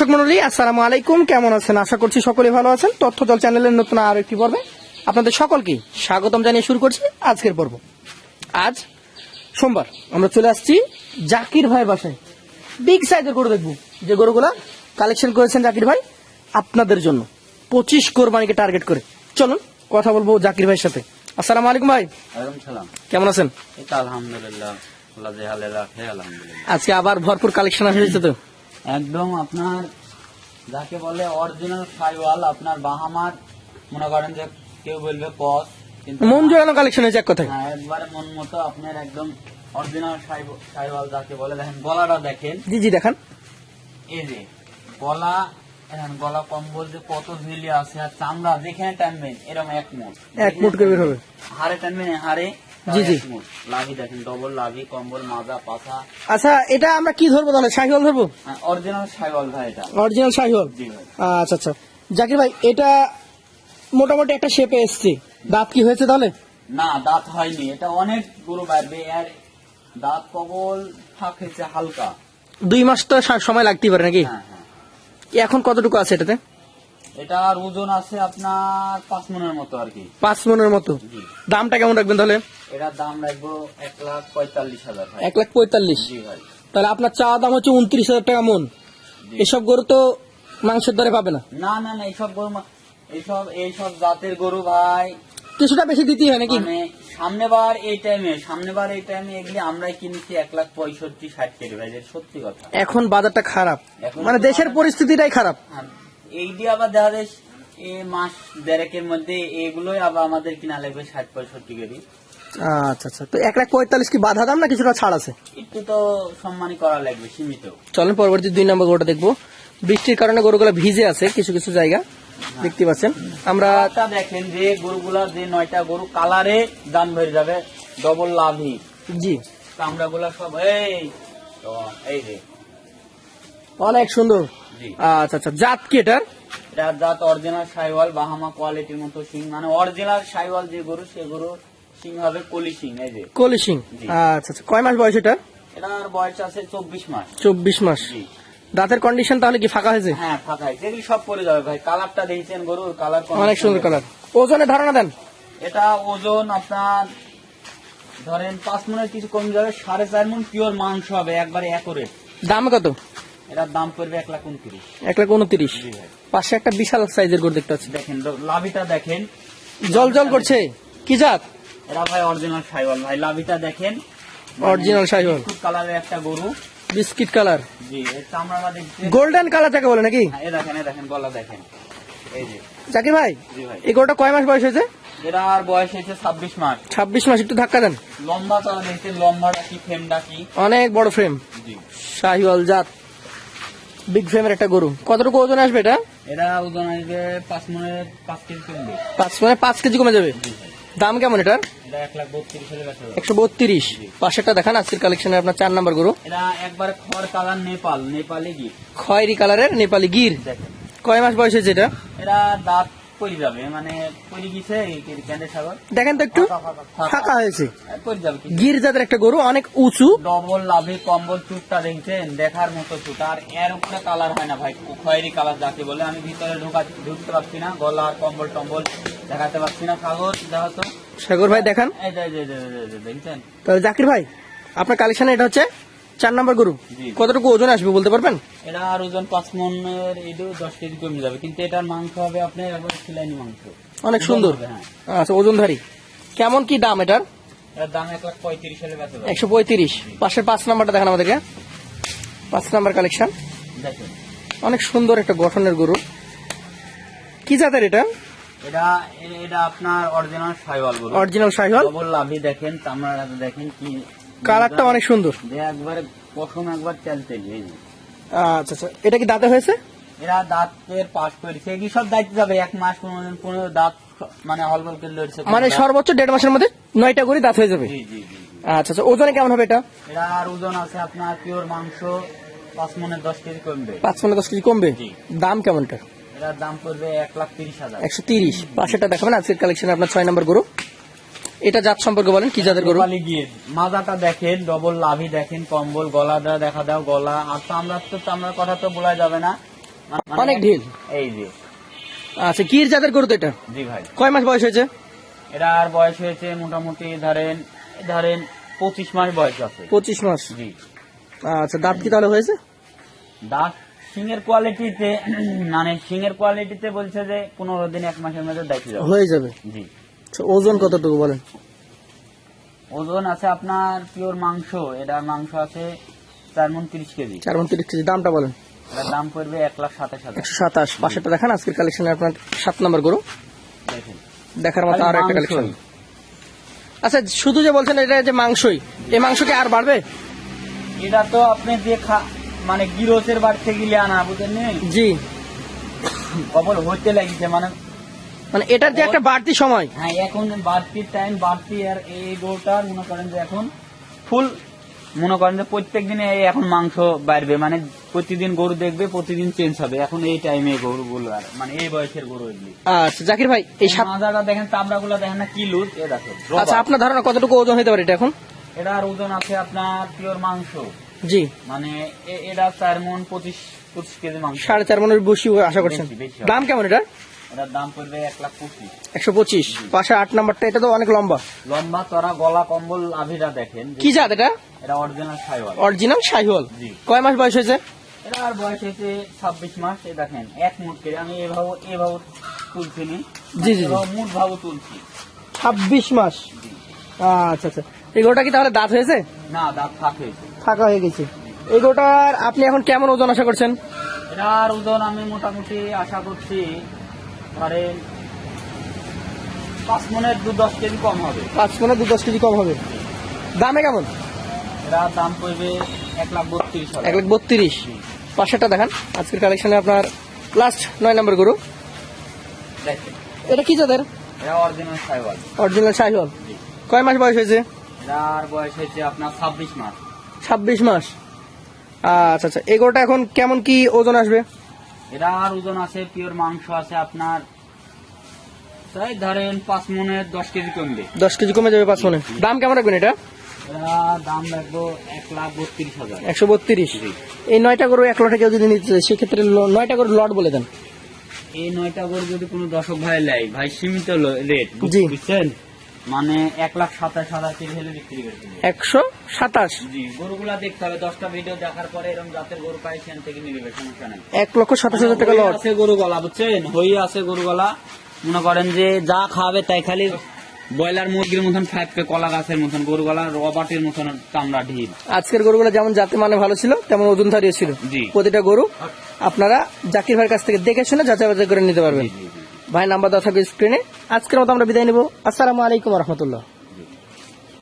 দর্শক মন্ডলী আসসালামু আলাইকুম। কেমন আছেন? আশা করছি সকলে ভালো আছেন। তথ্য জল চ্যানেলের নতুন আরও একটি পর্বে আপনাদের সকলকে স্বাগতম জানিয়ে শুরু করছি আজকের পর্ব। আজ সোমবার আমরা চলে আসছি জাকির ভাইয়ের বাসায়। বিগ সাইজের গরু দেখব। যে গরুগুলা কালেকশন করেছেন জাকির ভাই আপনাদের জন্য। পঁচিশ কোরবানিকে টার্গেট করে। চলুন কথা বলব জাকির ভাইয়ের সাথে। আসসালামু আলাইকুম ভাই। কেমন আছেন? আলহামদুলিল্লাহ। আজকে আবার ভরপুর কালেকশন আসে তো? একদম আপনার যাকে বলে অরিজিনাল সাইওয়াল আপনার বাহামার মনে করেন যে কেউ বলবে কিন্তু মন জোড়ানো কালেকশন হয়েছে এক কথায়। হ্যাঁ, একবারে মন মতো আপনার একদম অরিজিনাল সাইওয়াল যাকে বলে দেখেন গলাটা দেখেন। জি জি দেখান। এই যে গলা দেখেন গলা কম্বল যে কত ঝিলি আছে আর চামড়া যেখানে টানবেন এরকম এক মুঠ। এক মুঠ করে হবে। হাড়ে টানবেন হাড়ে জি, জি। লাভি দেখেন ডবল লাভি কম্বল মাজা পাছা। আচ্ছা এটা আমরা কি ধরবো তাহলে? শাহিওয়াল ধরবো? অরিজিনাল সাইওয়াল ভাই এটা। অরিজিনাল শাহিওয়াল? জি ভাই। আচ্ছা আচ্ছা। জাকির ভাই এটা মোটামুটি একটা শেপে এসছে। দাঁত কি হয়েছে তাহলে? না দাঁত হয়নি। এটা অনেক গরু বাড়বে। আর দাঁত কবল ফাঁক হয়েছে হালকা। দুই মাস তো সময় লাগতেই পারে নাকি? হ্যাঁ হ্যাঁ। এখন কতটুকু আছে এটাতে? এটার ওজন আছে আপনার পাঁচ মনের মতো আর কি। পাঁচ মনের মতো। দামটা কেমন রাখবেন তাহলে? এটার দাম রাখব এক লাখ পঁয়তাল্লিশ হাজার এক লাখ পঁয়তাল্লিশ। তাহলে আপনার চা দাম হচ্ছে উনত্রিশ হাজার টাকা মন। এসব গরু তো মাংসের দরে পাবে না। না না না এইসব গরু এইসব এইসব জাতের গরু ভাই। কিছুটা বেশি দিতেই হয় নাকি? মানে সামনে বার এই টাইমে সামনে বার এই টাইমে এগুলি আমরাই কিনেছি এক লাখ পঁয়ষট্টি ষাট কেজি ভাই সত্যি কথা। এখন বাজারটা খারাপ। মানে দেশের পরিস্থিতিটাই খারাপ। আর এই দিয়ে আবার দেখা যায় এই মাস দেড়েকের মধ্যে এগুলোই আবার আমাদের কিনা লাগবে ষাট পঁয়ষট্টি কেজি। আচ্ছা আচ্ছা তো এক লাখ পঁয়তাল্লিশ কি বাধা দাম না কিছুটা ছাড় আছে? একটু তো সম্মানই করা লাগবে সীমিত। চলেন পরবর্তী দুই নম্বর গরুটা দেখব। বৃষ্টির কারণে গরুগুলো ভিজে আছে কিছু কিছু জায়গা দেখতে পাচ্ছেন। আমরা দেখেন যে গরুগুলা যে নয়টা গরু কালারে যাবে ডবল লাভি জি। সব এই তো এই যে। অনেক সুন্দর। আচ্ছা আচ্ছা জাত কি এটার? এটা জাত অরিজিনাল সাইওয়াল বাহামা কোয়ালিটির মতো সিং মানে অরিজিনাল সাইওয়াল যে গরু সে গরু সিং হবে কলি সিং এই যে। কলি সিং আচ্ছা আচ্ছা কয় মাস বয়স এটা এটার বয়স আছে চব্বিশ মাস। চব্বিশ মাস। দাঁতের কন্ডিশন তাহলে কি ফাঁকা হয়েছে? হ্যাঁ ফাঁকাই এগুলি সব পরে যাবে ভাই। কালারটা দেখছেন গরুর কালার অনেক সুন্দর কালার ওজনে ধারণা দেন। এটা ওজন আপনার ধরেন পাঁচ মনের কিছু কম যাবে সাড়ে চার মন পিওর মাংস হবে একবারে একরে দাম কত? এটার দাম পড়বে এক লাখ উনত্রিশ। এক লাখ উনত্রিশ। পাশে একটা বিশাল সাইজের গরু দেখতে পাচ্ছি। দেখেন লাভিটা দেখেন। জল জল করছে। কি জাত? এটা ভাই অরিজিনাল সাইওয়াল। ভাই লাভিটা দেখেন। Original শাহিওয়াল। কালারের একটা গরু। Biscuit colour. জি এর চামড়াটা দেখছেন গোল্ডেন কালার যাকে বলে নাকি? হ্যাঁ, এ দেখেন এ দেখেন গলা দেখেন। এই যে। জাকির ভাই জি ভাই। এই গরুটা কয় মাস বয়স হয়েছে? এটার বয়স হয়েছে ছাব্বিশ মাস। ছাব্বিশ মাস একটু ধাক্কা দেন। লম্বা তারা দেখছেন লম্বাটা কি ফ্রেমটা কি? অনেক বড় ফ্রেম জি। শাহিওয়াল জাত। বিগ ফ্রেমের একটা গরু। কতটুকু ওজন আসবে এটা? এটা ওজন আসবে পাঁচ মনে পাঁচ কেজি কমবে পাঁচ মনে পাঁচ কেজি কমে যাবে? দাম কেমন এটার? একশো বত্রিশ। পাশেরটা দেখান আজকের কালেকশনে আপনার চার নাম্বার গরু। এটা একবার খড় কালার নেপাল নেপালি গির। খয়েরি কালারের নেপালি গির। কয় মাস বয়স হয়েছে এটা? এটা দাঁত পড়ে যাবে মানে পড়ে সাগর। দেখেন তো একটু ফাঁকা, হয়েছে। পড়ে যাবে কি একটা গরু অনেক উঁচু। ডবল লাভি কম্বল চুটটা দেখছেন দেখার মতো চুট। আর এর উপরে কালার হয় না ভাই খয়েরি কালার যাকে বলে। আমি ভিতরে ঢোকা ঢুকতে পারছি না গলা আর কম্বল টম্বল দেখাতে পারছি না। কাগজ দেখা সাগর ভাই দেখান। দেখছেন? তাহলে জাকির ভাই আপনার কালেকশন এটা হচ্ছে? চার নাম্বার গরু? কতটুকু ওজন আসবে বলতে পারবেন? এটা আর ওজন পাঁচ মনের এটাও দশ কেজি কমে যাবে। কিন্তু এটার মাংস হবে আপনার একবার সিলাইনি মাংস। অনেক সুন্দর। হ্যাঁ। আচ্ছা ওজনধারী। কেমন কি দাম এটার? দাম এক লাখ পঁয়ত্রিশ একশো পঁয়ত্রিশ। পাশের পাঁচ নাম্বারটা দেখান আমাদেরকে। পাঁচ নাম্বার কালেকশন দেখেন। অনেক সুন্দর একটা গঠনের গরু। কি জাতের এটা? এটা এটা আপনার অরিজিনাল সাইওয়াল গরু। অরিজিনাল শাহিওয়াল ডবল লাভি দেখেন চামড়াটা দেখেন কি কালারটা অনেক সুন্দর। একবারে পশম একবার আচ্ছা আচ্ছা। এটা কি দাঁতে হয়েছে? এরা দাঁতের পাশ করেছে। কি সব দায়িত্ব যাবে। এক মাস পনেরো দিন পনেরো দাঁত মানে হলবল করে লড়ছে। মানে সর্বোচ্চ দেড় মাসের মধ্যে নয়টা করে দাঁত হয়ে যাবে। আচ্ছা আচ্ছা। ওজনে কেমন হবে এটা? এরা আর ওজন আছে আপনার পিওর মাংস পাঁচ মনে দশ কেজি কমবে। পাঁচ পনেরো দশ কেজি কমবে? জি। দাম কেমন এটা? এটার দাম পড়বে এক লাখ তিরিশ হাজার। একশো তিরিশ। পাশেরটা দেখাবেন। আজকের কালেকশন আপনার ছয় নম্বর গরু। এটা জাত সম্পর্কে বলেন কি জাতের গরু? মাজাটা দেখেন ডবল লাভি দেখেন কম্বল গলাটা দেখা দাও গলা। আর চামড়ার তো চামড়ার কথা তো বলা যাবে না। মানে অনেক ঢিল। এই যে। আচ্ছা কি জাতের গরু তো এটা? জি ভাই। কয় মাস বয়স হয়েছে? এটার বয়স হয়েছে মোটামুটি ধরেন ধরেন পঁচিশ মাস বয়স আছে। পঁচিশ মাস। জি। আচ্ছা দাঁত কি তাহলে হয়েছে? দাঁত সিংয়ের কোয়ালিটিতে মানে সিংয়ের কোয়ালিটিতে বলছে যে পনেরো দিন এক মাসের মধ্যে দেখে হয়ে যাবে। জি। ওজন কতটুকু বলেন? ওজন আছে আপনার পিওর মাংস এটার মাংস আছে চার মন তিরিশ কেজি। চার উনত্রিশ কেজি দামটা বলেন। এটার দাম পড়বে এক লাখ সাতাশ হাজার। একশো সাতাশ পাশেটা দেখান আজকের কালেকশনে আপনার সাত নম্বর গরু। দেখেন। দেখার মতো আর একটা কালেকশন আচ্ছা শুধু যে বলছেন এটা যে মাংসই এই মাংস কি আর বাড়বে? এটা তো আপনি যে মানে গিরোসের বাড়তে গেলে আনা বুঝলেন? জি। কবল হইতে লাগিছে মানে মানে এটার যে একটা বাড়তি সময়। হ্যাঁ এখন বাড়তি টাইম বাড়তি আর এই গরুটা মনে করেন যে এখন ফুল মনে করেন যে প্রত্যেক দিনে এখন মাংস বাড়বে মানে প্রতিদিন গরু দেখবে প্রতিদিন চেঞ্জ হবে। এখন এই টাইমে গরুগুলো আর মানে এই বয়সের গরু এগুলি। আচ্ছা জাকির ভাই এই মাজাটা দেখেন চামড়া গুলো দেখেন না কি লুজ এ দেখেন আচ্ছা আপনার ধারণা কতটুকু ওজন হতে পারে এটা এখন? এটার ওজন আছে আপনার পিওর মাংস। জি। মানে এটা চার মন পঁচিশ পঁচিশ কেজি মাংস। সাড়ে চার মনের বেশি আশা করছেন। দাম কেমন এটা এটার দাম পড়বে এক লাখ পঁচিশ। একশো পঁচিশ। পাশে আট নাম্বারটা এটা তো অনেক লম্বা। লম্বা তরা গলা কম্বল দেখেন কি জাত এটা? এটা অরিজিনাল সাইওয়াল অরিজিনাল। কয় মাস বয়স হয়েছে? এটা আর বয়স হয়েছে ছাব্বিশ মাস এই দেখেন এক করে আমি এভাবে এভাবে তুলছি নি জি, জি, ভাবে তুলছি। ছাব্বিশ মাস। আচ্ছা আচ্ছা। এই গরুটা কি তাহলে দাঁত হয়েছে? না দাঁত ফাঁক হয়েছে। ফাঁকা হয়ে গেছে। এই গরুটার আপনি এখন কেমন ওজন আশা করছেন? এটার ওজন আমি মোটামুটি আশা করছি ধরেন পাঁচ মনের দু দশ কেজি কম হবে। পাঁচ মানে দু দশ কেজি কম হবে। দামে কেমন? এটার দাম পড়বে এক লাখ বত্রিশ এক লাখ বত্রিশ। পাশেরটা দেখান। আজকের কালেকশনে আপনার লাস্ট নয় নম্বর গরু। দেখেন। এটা কি এটা অরিজিনাল শাহিওয়াল কয় মাস বয়স হয়েছে? এটার বয়স হয়েছে আপনার ছাব্বিশ মাস। ছাব্বিশ মাস। আচ্ছা আচ্ছা। এই গরুটা এখন কেমন কি ওজন আসবে? এটার ওজন আছে পিওর মাংস আছে আপনার তাই ধরেন পাঁচ মনের দশ কেজি কমবে। দশ কেজি কমে যাবে পাঁচ মনে। দাম কেমন রাখবেন এটা? দাম রাখব এক লাখ বত্রিশ হাজার। একশো বত্রিশ। এই নয়টা গরু এক লটে কেউ যদি নিতে চায় সেক্ষেত্রে নয়টা গরু লট বলে দেন। এই নয়টা গরু যদি কোনো দশক ভাই লাই ভাই সীমিত রেট। বুঝছেন? মানে এক লাখ সাতাশ হাজার কেজি হলে বিক্রি করে একশো সাতাশ? জি গরুগুলা দেখতে হবে দশটা ভিডিও দেখার পরে এরকম জাতের গরু পাই সেখান থেকে নেবে সমস্যা নাই। এক লক্ষ সাতাশ হাজার টাকা লট আছে গরু গলা বুঝছেন? হই আছে গরু গলা মনে করেন যে যা খাবে তাই খালি ব্রয়লার মুরগির মতন ফাটবে কলা গাছের মতন গরু গলা রবাটের মতন চামড়া ঢিল। আজকের গরুগুলো যেমন জাতে মানে ভালো ছিল তেমন ওজন ধারিয়ে ছিল। জি। প্রতিটা গরু আপনারা জাকির ভাইয়ের কাছ থেকে দেখে শুনে যাচাই করে নিতে পারবেন। ভাই নাম্বার দেওয়া থাকবে স্ক্রিনে আজকের মতো আমরা বিদায় নেব। আসসালামু আলাইকুম রহমতুল্লাহ।